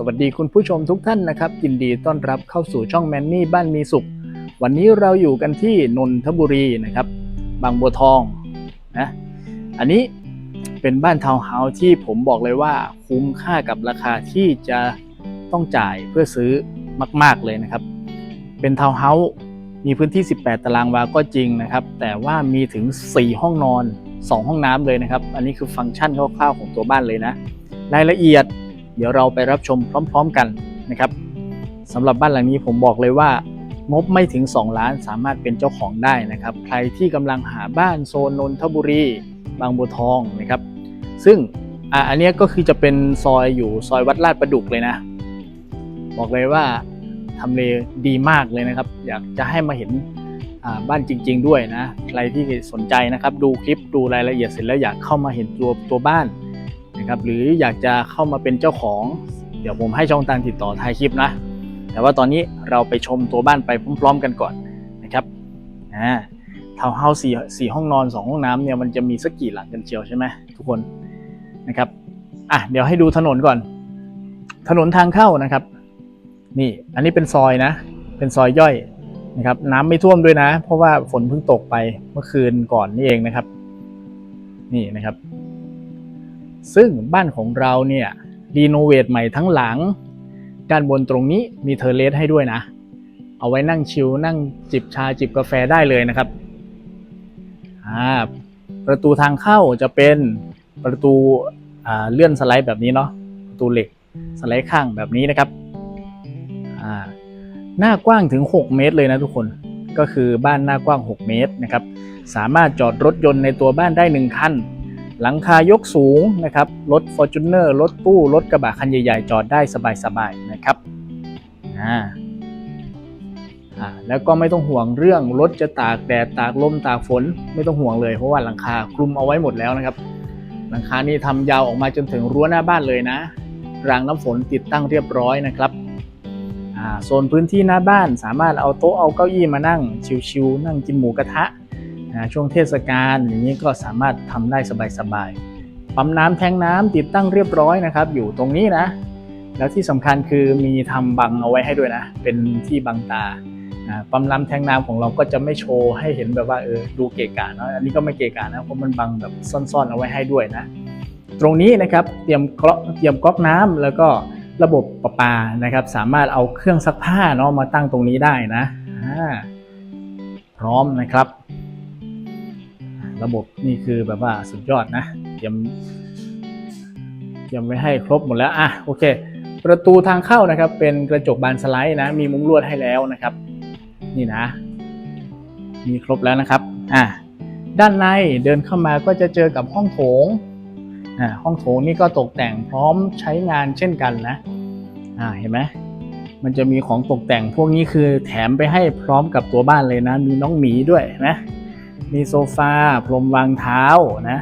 สวัสดีคุณผู้ชมทุกท่านนะครับยินดีต้อนรับเข้าสู่ช่องแมนนี่บ้านมีสุข วันนี้เราอยู่กันที่นนทบุรีนะครับ บางบัวทองนะอันนี้เป็นบ้านทาวน์เฮาส์ที่ผมบอกเลยว่าคุ้มค่ากับราคาที่จะต้องจ่ายเพื่อซื้อมาก ๆเลยนะครับ เป็นทาวน์เฮาส์มีพื้นที่ 18 ตารางวาก็จริงนะครับ แต่ว่ามีถึง 4 ห้องนอน 2 ห้องน้ำเลยนะครับ อันนี้คือฟังก์ชันคร่าวๆของตัวบ้านเลยนะ รายละเอียด เดี๋ยวเราไปรับชมพร้อม ๆ กันนะครับสำหรับบ้านหลังนี้ผมบอกเลยว่างบไม่ถึง 2 ล้านสามารถเป็นเจ้าของได้นะครับ ใครที่กำลังหาบ้านโซนนนทบุรี บางบัวทองนะครับ ซึ่งอะอันนี้ก็คือจะเป็นซอยอยู่ซอยวัดลาดประดุกเลยนะ บอกเลยว่าทำเลดีมากเลยนะครับ อยากจะให้มาเห็นอ่าบ้านจริง ๆ ด้วยนะ ใครที่สนใจนะครับ ดูคลิปดูรายละเอียดเสร็จแล้วอยากเข้ามาเห็นตัวตัวบ้าน นะครับหรืออยากจะเข้ามาเป็นเจ้าของ เดี๋ยวผมให้ช่องทางติดต่อท้ายคลิปนะ แต่ว่าตอนนี้เราไปชมตัวบ้านไปพร้อมๆกันก่อนนะครับอ่าทาวน์เฮาส์สี่สี่ห้องนอนสองห้องน้ำเนี่ยมันจะมีสักกี่หลังกันเชียวใช่ไหมทุกคนนะครับอะเดี๋ยวให้ดูถนนก่อน ถนนทางเข้านะครับ นี่อันนี้เป็นซอยนะ เป็นซอยย่อยนะครับ น้ำไม่ท่วมด้วยนะ เพราะว่าฝนเพิ่งตกไปเมื่อคืนก่อนนี่เองนะครับ นี่นะครับ ซึ่งบ้านของเราเนี่ยรีโนเวทใหม่ทั้งหลัง ด้านบนตรงนี้มีเทอร์เลสให้ด้วยนะ เอาไว้นั่งชิลนั่งจิบชาจิบกาแฟได้เลยนะครับประตูทางเข้าจะเป็นประตูเลื่อนสไลด์แบบนี้เนาะประตูเหล็กสไลด์ข้างแบบนี้นะครับหน้ากว้างถึง 6 เมตรเลยนะทุกคนก็คือบ้านหน้ากว้าง 6 เมตรนะครับ สามารถจอดรถยนต์ในตัวบ้านได้ 1 คัน หลังคายกสูงนะครับ รถ f o r t u n e r รถตู้ รถกระบะคันใหญ่ๆ จอดได้สบายๆ นะครับอ่าอ่าแล้วก็ไม่ต้องห่วงเรื่องรถจะตากแดดตากลมตากฝนไม่ต้องห่วงเลยเพราะว่าหลังคาคลุมเอาไว้หมดแล้วนะครับ หลังคานี่ทำยาวออกมาจนถึงรั้วหน้าบ้านเลยนะรางน้ำฝนติดตั้งเรียบร้อยนะครับอ่าโซนพื้นที่หน้าบ้านสามารถเอาโต๊ะเอาเก้าอี้มานั่งชิวๆนั่งกินหมูกระทะ นะช่วงเทศกาลอย่างนี้ก็สามารถทำได้สบายๆ ปั๊มน้ำแทงน้ำติดตั้งเรียบร้อยนะครับ อยู่ตรงนี้นะ แล้วที่สำคัญคือมีทำบังเอาไว้ให้ด้วยนะ เป็นที่บังตาปั๊มน้ำแทงน้ำของเราก็จะไม่โชว์ให้เห็นแบบว่าเออดูเกะกะเนาะอันนี้ก็ไม่เกะกะนะเพราะมันบังแบบซ่อนๆเอาไว้ให้ด้วยนะ ตรงนี้นะครับเตรียมกรอกเตรียมก๊อกน้ำแล้วก็ระบบประปานะครับ สามารถเอาเครื่องซักผ้าเนาะมาตั้งตรงนี้ได้นะพร้อมนะครับ ระบบนี่คือแบบว่าสุดยอดนะเตรียมเตรียมไว้ให้ครบหมดแล้วอะโอเค ประตูทางเข้านะครับ เป็นกระจกบานสไลด์นะ มีมุ้งลวดให้แล้วนะครับ นี่นะ มีครบแล้วนะครับอะด้านในเดินเข้ามาก็จะเจอกับห้องโถงอ่าห้องโถงนี่ก็ตกแต่งพร้อมใช้งานเช่นกันนะอ่าเห็นไหมมันจะมีของตกแต่งพวกนี้คือแถมไปให้พร้อมกับตัวบ้านเลยนะ มีน้องหมีด้วยนะ มีโซฟาพรมวางเท้านะ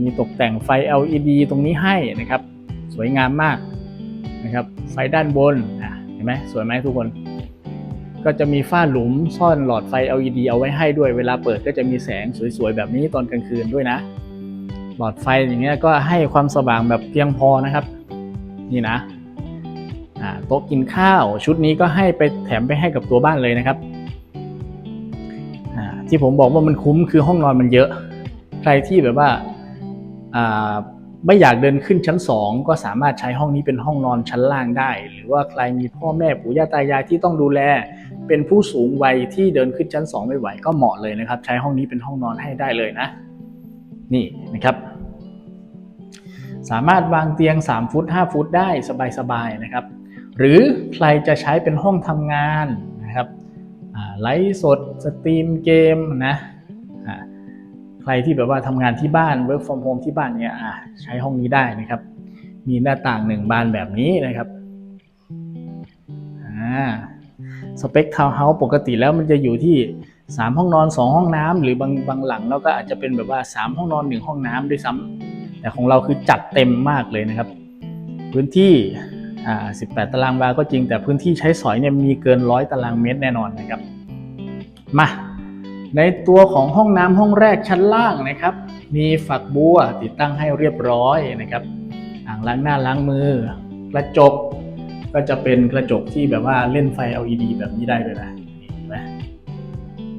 มีตกแต่งไฟ LED ตรงนี้ให้นะครับ สวยงามมากนะครับ ไฟด้านบนเห็นไหมสวยไหมทุกคน ก็จะมีฝ้าหลุมซ่อนหลอดไฟ LED เอาไว้ให้ด้วย เวลาเปิดก็จะมีแสงสวยๆ แบบนี้ตอนกลางคืนด้วยนะ หลอดไฟอย่างเงี้ยก็ให้ความสว่างแบบเพียงพอนะครับ นี่นะโต๊ะกินข้าวชุดนี้ก็ให้ไปแถมไปให้กับตัวบ้านเลยนะครับ ที่ผมบอกว่ามันคุ้มคือห้องนอนมันเยอะ ใครที่แบบว่าไม่อยากเดินขึ้นชั้น 2 ก็สามารถใช้ห้องนี้เป็นห้องนอนชั้นล่างได้ หรือว่าใครมีพ่อแม่ปู่ย่าตายายที่ต้องดูแล เป็นผู้สูงวัยที่เดินขึ้นชั้น 2 ไม่ไหวก็เหมาะเลยนะครับ ใช้ห้องนี้เป็นห้องนอนให้ได้เลยนะ นี่นะครับ สามารถวางเตียง 3 ฟุต 5 ฟุตได้สบายๆนะครับ หรือใครจะใช้เป็นห้องทำงาน ไลฟ์สดสตรีมเกมนะใครที่แบบว่าทำงานที่บ้าน work from home ที่บ้านเนี่ยใช้ห้องนี้ได้นะครับ มีหน้าต่างหนึ่งบานแบบนี้นะครับสเปคทาวน์เฮาส์ปกติแล้วมันจะอยู่ที่ 3 ห้องนอน 2 ห้องน้ำหรือบางบางหลังเราก็อาจจะเป็นแบบว่า 3 ห้องนอน 1 ห้องน้ำด้วยซ้ำแต่ของเราคือจัดเต็มมากเลยนะครับ พื้นที่18 ตารางวาก็จริงแต่พื้นที่ใช้สอยเนี่ยมีเกินร้อยตารางเมตรแน่นอนนะครับ มา ในตัวของห้องน้ำห้องแรกชั้นล่างนะครับ มีฝักบัวติดตั้งให้เรียบร้อยนะครับอ่างล้างหน้าล้างมือ กระจกก็จะเป็นกระจกที่แบบว่าเล่นไฟ LED แบบนี้ได้เลยนะเห็นไหม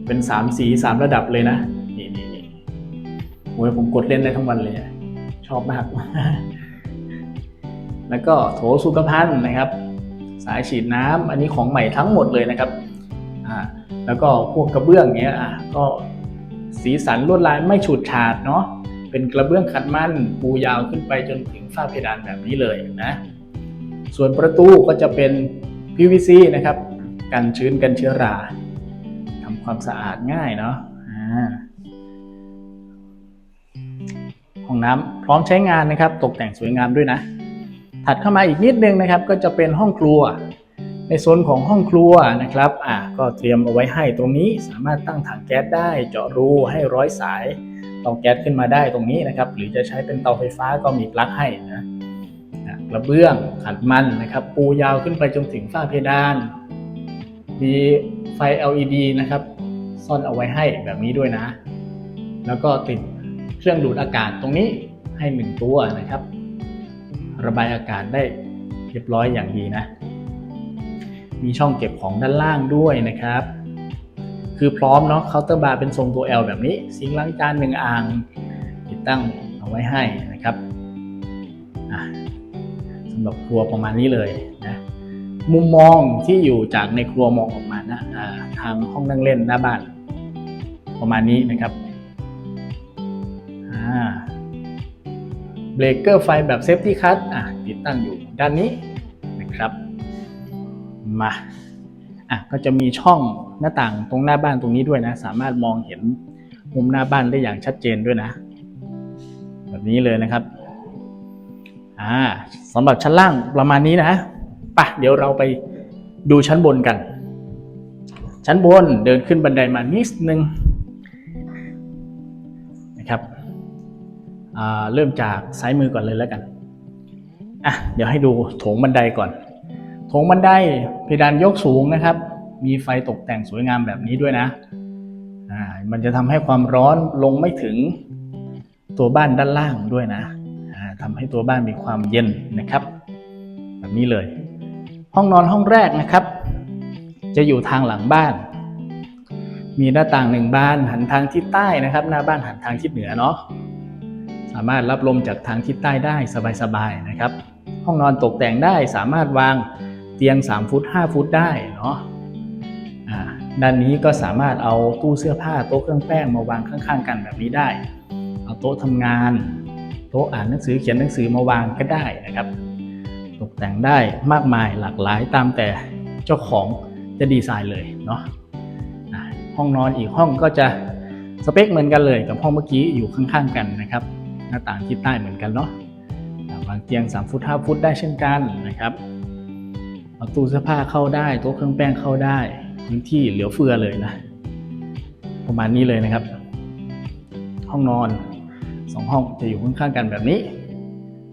เป็นสามสีสามระดับเลยนะนี่นี่นี่โอ้ยผมกดเล่นได้ทั้งวันเลย ชอบมาก แล้วก็โถสุขภัณฑ์นะครับ สายฉีดน้ำอันนี้ของใหม่ทั้งหมดเลยนะครับอ่า แล้วก็พวกกระเบื้องเนี้ยอะก็สีสันลวดลายไม่ฉูดฉาดเนาะเป็นกระเบื้องขัดมันปูยาวขึ้นไปจนถึงฝ้าเพดานแบบนี้เลยนะส่วนประตูก็จะเป็น PVC นะครับ กันชื้นกันเชื้อราทำความสะอาดง่ายเนาะห้องน้ำพร้อมใช้งานนะครับ ตกแต่งสวยงามด้วยนะ ถัดเข้ามาอีกนิดนึงนะครับ ก็จะเป็นห้องครัว ในโซนของห้องครัวนะครับอ่าก็เตรียมเอาไว้ให้ตรงนี้สามารถตั้งถังแก๊สได้เจาะรูให้ร้อยสายเตาแก๊สขึ้นมาได้ตรงนี้นะครับ หรือจะใช้เป็นเตาไฟฟ้าก็มีปลั๊กให้นะนะกระเบื้องขัดมันนะครับ ปูยาวขึ้นไปจนถึงฝ้าเพดาน มีไฟ LED นะครับ ซ่อนเอาไว้ให้แบบนี้ด้วยนะ แล้วก็ติดเครื่องดูดอากาศตรงนี้ให้หนึ่งตัวนะครับ ระบายอากาศได้เรียบร้อยอย่างดีนะ มีช่องเก็บของด้านล่างด้วยนะครับ คือพร้อมเนาะเคาน์เตอร์บาร์เป็นทรงตัว L แบบนี้ซิงล้างจานหนึ่งอ่าง ติดตั้งเอาไว้ให้นะครับสำหรับครัวประมาณนี้เลยนะมุมมองที่อยู่จากในครัวมองออกมานะาทางห้องนั่งเล่นหน้าบ้าน ประมาณนี้นะครับเบรกเกอร์ไฟแบบเซฟตี้คัทติดตั้งอยู่ด้านนี้นะครับ มาอะก็จะมีช่องหน้าต่างตรงหน้าบ้านตรงนี้ด้วยนะ สามารถมองเห็นมุมหน้าบ้านได้อย่างชัดเจนด้วยนะ แบบนี้เลยนะครับอ่าสำหรับชั้นล่างประมาณนี้นะปะเดี๋ยวเราไปดูชั้นบนกัน ชั้นบนเดินขึ้นบันไดมานิดนึงนะครับอ่าเริ่มจากซ้ายมือก่อนเลยแล้วกันอะเดี๋ยวให้ดูโถงบันไดก่อน โถงบันไดเพดานยกสูงนะครับ มีไฟตกแต่งสวยงามแบบนี้ด้วยนะมันจะทำให้ความร้อนลงไม่ถึงตัวบ้านด้านล่างด้วยนะทำให้ตัวบ้านมีความเย็นนะครับ แบบนี้เลย ห้องนอนห้องแรกนะครับ จะอยู่ทางหลังบ้าน มีหน้าต่างหนึ่งบานหันทางทิศใต้นะครับ หน้าบ้านหันทางทิศเหนือเนาะสามารถรับลมจากทางทิศใต้ได้สบายๆนะครับ ห้องนอนตกแต่งได้สามารถวาง ตียง 3 ฟุต 5 ฟุตได้เนาะอ่าด้านนี้ก็สามารถเอาตู้เสื้อผ้าโต๊ะเครื่องแป้งมาวางข้างๆ กันแบบนี้ได้ เอาโต๊ะทำงาน โต๊ะอ่านหนังสือเขียนหนังสือมาวางก็ได้นะครับ ตกแต่งได้มากมายหลากหลายตามแต่เจ้าของจะดีไซน์เลยเนาะอ่าห้องนอนอีกห้องก็จะสเปคเหมือนกันเลยกับห้องเมื่อกี้อยู่ข้างๆ กันนะครับ หน้าต่างทิศใต้เหมือนกันเนาะวางเตียง 3 ฟุต 5 ฟุตได้เช่นกันนะครับ เอาตู้เสื้อผ้าเข้าได้โต๊ะเครื่องแป้งเข้าได้พื้นที่เหลือเฟือเลยนะ ประมาณนี้เลยนะครับ ห้องนอนสองห้องจะอยู่ข้างๆกันแบบนี้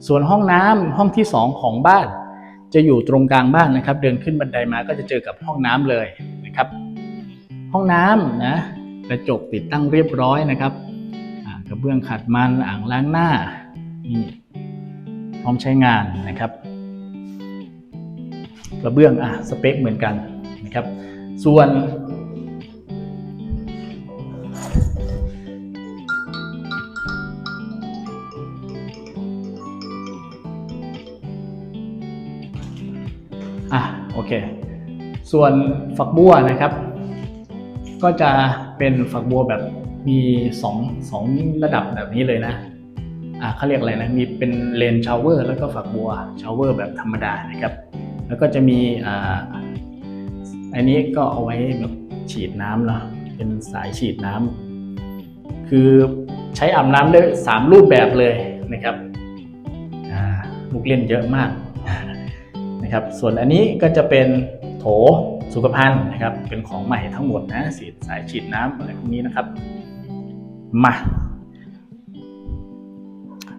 ส่วนห้องน้ำห้องที่2ของบ้าน จะอยู่ตรงกลางบ้านนะครับ เดินขึ้นบันไดมาก็จะเจอกับห้องน้ำเลยนะครับ ห้องน้ำนะกระจกติดตั้งเรียบร้อยนะครับกระเบื้องขัดมันอ่างล้างหน้านี่พร้อมใช้งานนะครับ กระเบื้องอะสเปคเหมือนกันนะครับ ส่วน อะโอเค ส่วนฝักบัวนะครับ ก็จะเป็นฝักบัวแบบมีสองสองระดับแบบนี้เลยนะอ่าเขาเรียกอะไรนะ มีเป็นเลนชาวเวอร์ แล้วก็ฝักบัวชาวเวอร์แบบธรรมดานะครับ แล้วก็จะมีอ่าอันนี้ก็เอาไว้แบบฉีดน้ำเนาะเป็นสายฉีดน้ำคือใช้อาบน้ำได้สามรูปแบบเลยนะครับอ่าลูกเล่นเยอะมากนะครับ ส่วนอันนี้ก็จะเป็นโถสุขภัณฑ์นะครับ เป็นของใหม่ทั้งหมดนะสีสายฉีดน้ำอะไรพวกนี้นะครับ มา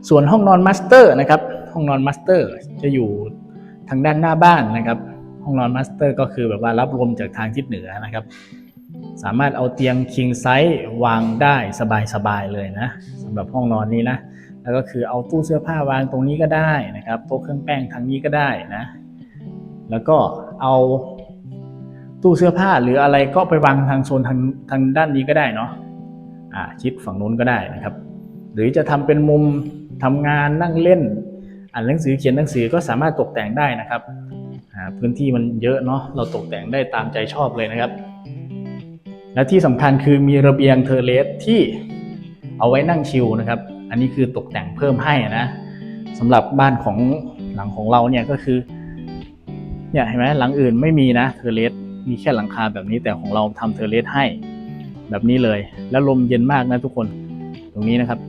ส่วนห้องนอนมาสเตอร์นะครับ ห้องนอนมาสเตอร์จะอยู่ ทางด้านหน้าบ้านนะครับ ห้องนอนมาสเตอร์ก็คือแบบว่ารับลมจากทางทิศเหนือนะครับ สามารถเอาเตียง king size วางได้สบายๆเลยนะสำหรับห้องนอนนี้นะแล้วก็คือเอาตู้เสื้อผ้าวางตรงนี้ก็ได้นะครับโต๊ะเครื่องแป้งทางนี้ก็ได้นะ แล้วก็เอาตู้เสื้อผ้าหรืออะไรก็ไปวางทางโซนทางทางด้านนี้ก็ได้เนาะอ่าชิดฝั่งนู้นก็ได้นะครับ หรือจะทำเป็นมุมทำงานนั่งเล่นานหนังสือเขียนหนังสือก็สามารถตกแต่งได้นะครับพื้นที่มันเยอะเนาะเราตกแต่งได้ตามใจชอบเลยนะครับ และที่สำคัญคือมีระเบียงเทอร์เลสที่เอาไว้นั่งชิลนะครับ อันนี้คือตกแต่งเพิ่มให้นะสำหรับบ้านของหลังของเราเนี่ยก็คือเนี่ยเห็นไหมหลังอื่นไม่มีนะเทอร์เลสมีแค่หลังคาแบบนี้แต่ของเราทำเทอร์เลสให้แบบนี้เลย แล้วลมเย็นมากนะทุกคนตรงนี้นะครับ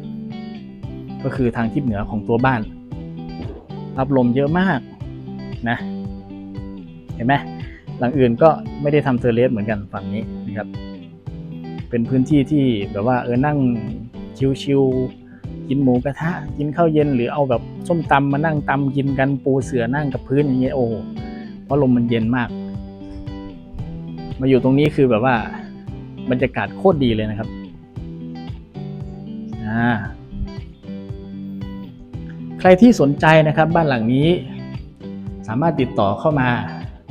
ก็คือทางทิศเหนือของตัวบ้าน รับลมเยอะมากนะ เห็นไหมหลังอื่นก็ไม่ได้ทำเทอร์เลสเหมือนกันฝั่งนี้นะครับ เป็นพื้นที่ที่แบบว่าเออนั่งชิวๆกินหมูกระทะ กินข้าวเย็นหรือเอาแบบส้มตำมานั่งตำกินกันปูเสือนั่งกับพื้นอย่างเงี้ยโอ้เพราะลมมันเย็นมาก มาอยู่ตรงนี้คือแบบว่าบรรยากาศโคตรดีเลยนะครับอ่า ใครที่สนใจนะครับบ้านหลังนี้ สามารถติดต่อเข้ามา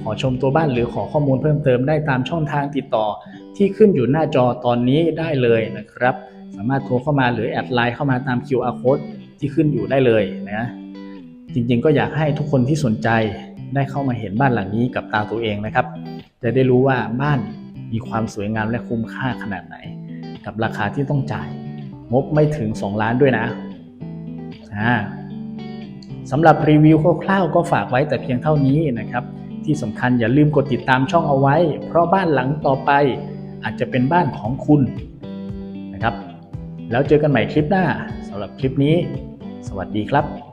ขอชมตัวบ้านหรือขอข้อมูลเพิ่มเติมได้ตามช่องทางติดต่อที่ขึ้นอยู่หน้าจอตอนนี้ได้เลยนะครับ สามารถโทรเข้ามาหรือแอดไลน์เข้ามาตาม QR code ที่ขึ้นอยู่ได้เลยนะจริงๆ ก็อยากให้ทุกคนที่สนใจได้เข้ามาเห็นบ้านหลังนี้กับตาตัวเองนะครับ จะได้รู้ว่าบ้านมีความสวยงามและคุ้มค่าขนาดไหน กับราคาที่ต้องจ่ายงบไม่ถึง 2 ล้านด้วยนะอ่า สำหรับรีวิวคร่าวๆก็ฝากไว้แต่เพียงเท่านี้นะครับ ที่สำคัญอย่าลืมกดติดตามช่องเอาไว้ เพราะบ้านหลังต่อไปอาจจะเป็นบ้านของคุณนะครับ แล้วเจอกันใหม่คลิปหน้าสำหรับคลิปนี้ สวัสดีครับ